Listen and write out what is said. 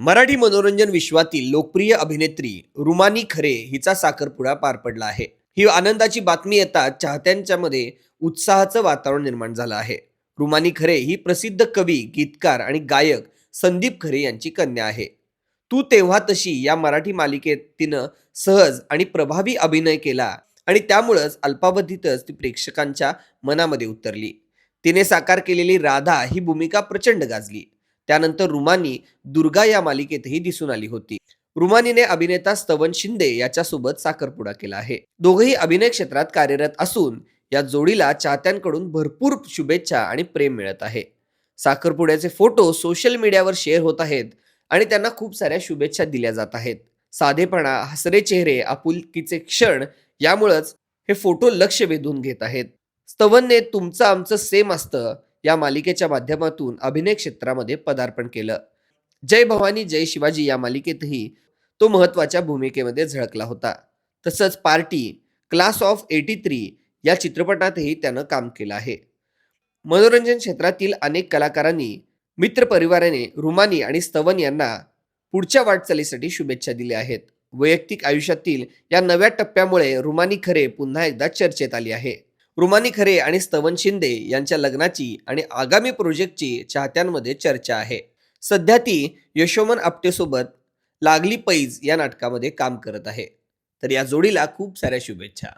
मराठी मनोरंजन विश्वातील लोकप्रिय अभिनेत्री रुमानी खरे हिचा साखरपुडा पार पडला आहे. ही आनंदाची बातमी येताच चाहत्यांच्या मध्ये उत्साहाचं वातावरण निर्माण झालं आहे. रुमानी खरे ही प्रसिद्ध कवी गीतकार आणि गायक संदीप खरे यांची कन्या आहे. तू तेव्हा तशी या मराठी मालिकेत तिनं सहज आणि प्रभावी अभिनय केला आणि त्यामुळंच अल्पावधीतच ती प्रेक्षकांच्या मनामध्ये उतरली. तिने साकार केलेली राधा ही भूमिका प्रचंड गाजली. त्यानंतर रुमानी दुर्गा या मालिकेतही दिसून आली होती. रुमानीने अभिनेता स्तवन शिंदे याच्यासोबत साखरपुडा केला आहे. दोघेही अभिनय क्षेत्रात कार्यरत असून या जोडीला चाहत्यांकडून भरपूर शुभेच्छा आणि प्रेम मिळत आहे. साखरपुड्याचे फोटो सोशल मीडियावर शेअर होत आहेत आणि त्यांना खूप साऱ्या शुभेच्छा दिल्या जात आहेत. साधेपणा हसरे चेहरे आपुलकीचे क्षण यामुळंच हे फोटो लक्ष वेधून घेत आहेत. स्तवनने तुमचं आमचं सेम असतं या मालिकेच्या माध्यमातून अभिनय क्षेत्रामध्ये पदार्पण केलं. जय भवानी जय शिवाजी या मालिकेतही तो महत्त्वाच्या भूमिकेमध्ये झळकला होता. तसंच party class of eighty three या चित्रपटातही त्यानं काम केलं आहे. मनोरंजन क्षेत्रातील अनेक कलाकारांनी मित्रपरिवाराने रुमानी आणि स्तवन यांना पुढच्या वाटचालीसाठी शुभेच्छा दिल्या आहेत. वैयक्तिक आयुष्यातील या नव्या टप्प्यामुळे रुमानी खरे पुन्हा एकदा चर्चेत आली आहे. रुमानी खरे आणि स्तवन शिंदे यांच्या लग्नाची आणि आगामी प्रोजेक्टची चाहत्यांमध्ये चर्चा आहे. सध्या ती यशोमन आपटेसोबत लागली पैज या नाटकामध्ये काम करत आहे. तर या जोडीला खूप साऱ्या शुभेच्छा.